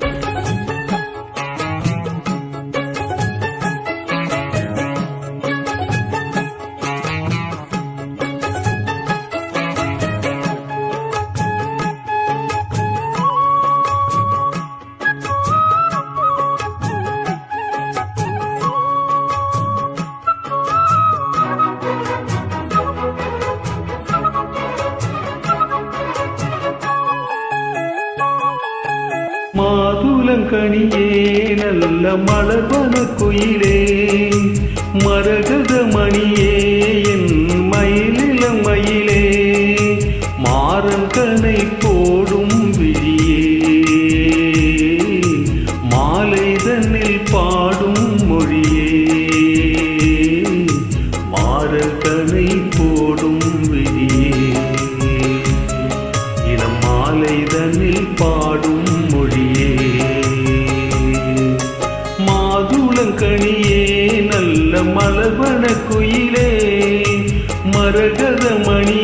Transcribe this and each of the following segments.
Thank you. மாதுளங்கனியே நல்ல மலர்வன குயிலே மரகத மணியே என் மயிலில மயிலே மாறங்கனை போடும் விழி நல்ல குயிலே மரகத மணி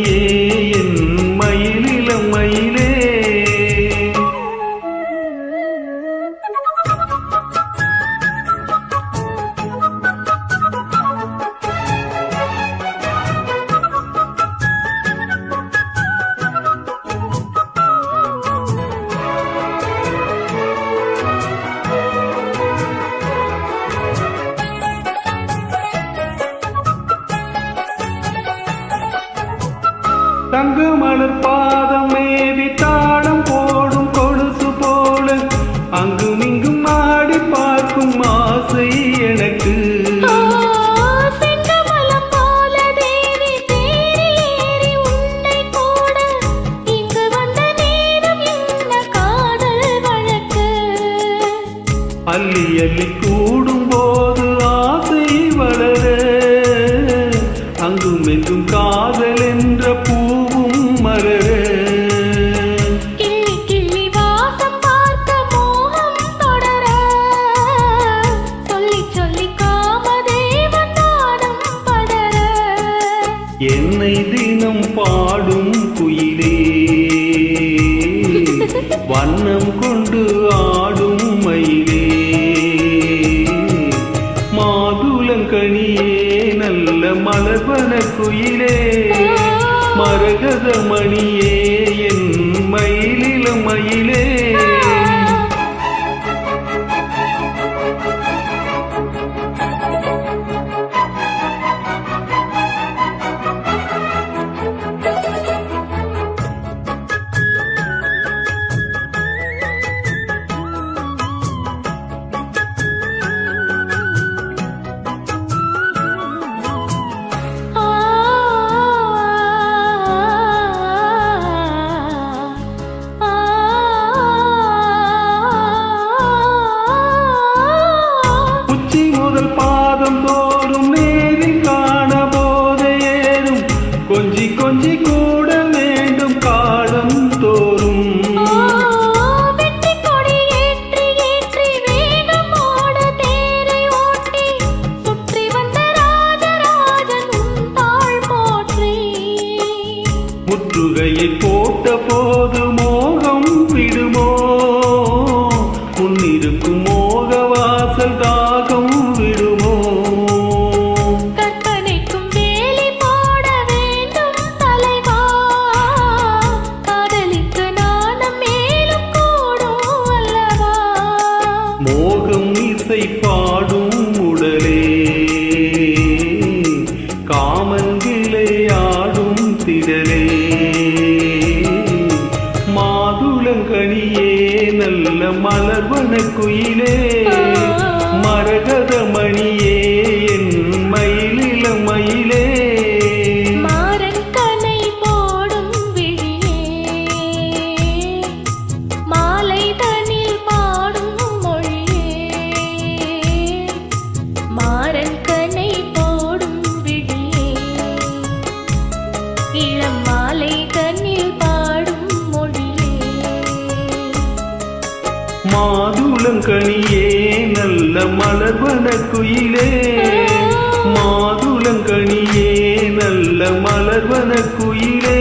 மலர் பாதம் மேவி தாளம் போடும் கொலுசு போல அங்கும் இங்கும் ஆடி பார்க்கும் ஆசை எனக்கு. அள்ளி அள்ளி கூடும் போது ஆசை வளர அங்கும் எங்கும் காதல் என்ற தினம் பாடும் குயிலே. வண்ணம் கொண்டு ஆடும் மயிலே. மாதுளங்கனியே நல்ல மலர்வன குயிலே. மரகத மணியே முற்றுகையை போட்ட போது மோகம் விடுமோ? மணியே நல்ல மலர்வன குயிலே மரகத மணியே என் மயிலில மயிலே. மாதுளங்கனியே நல்ல மலர்வன குயிலே மாதுளங்கனியே நல்ல மலர்வன குயிலே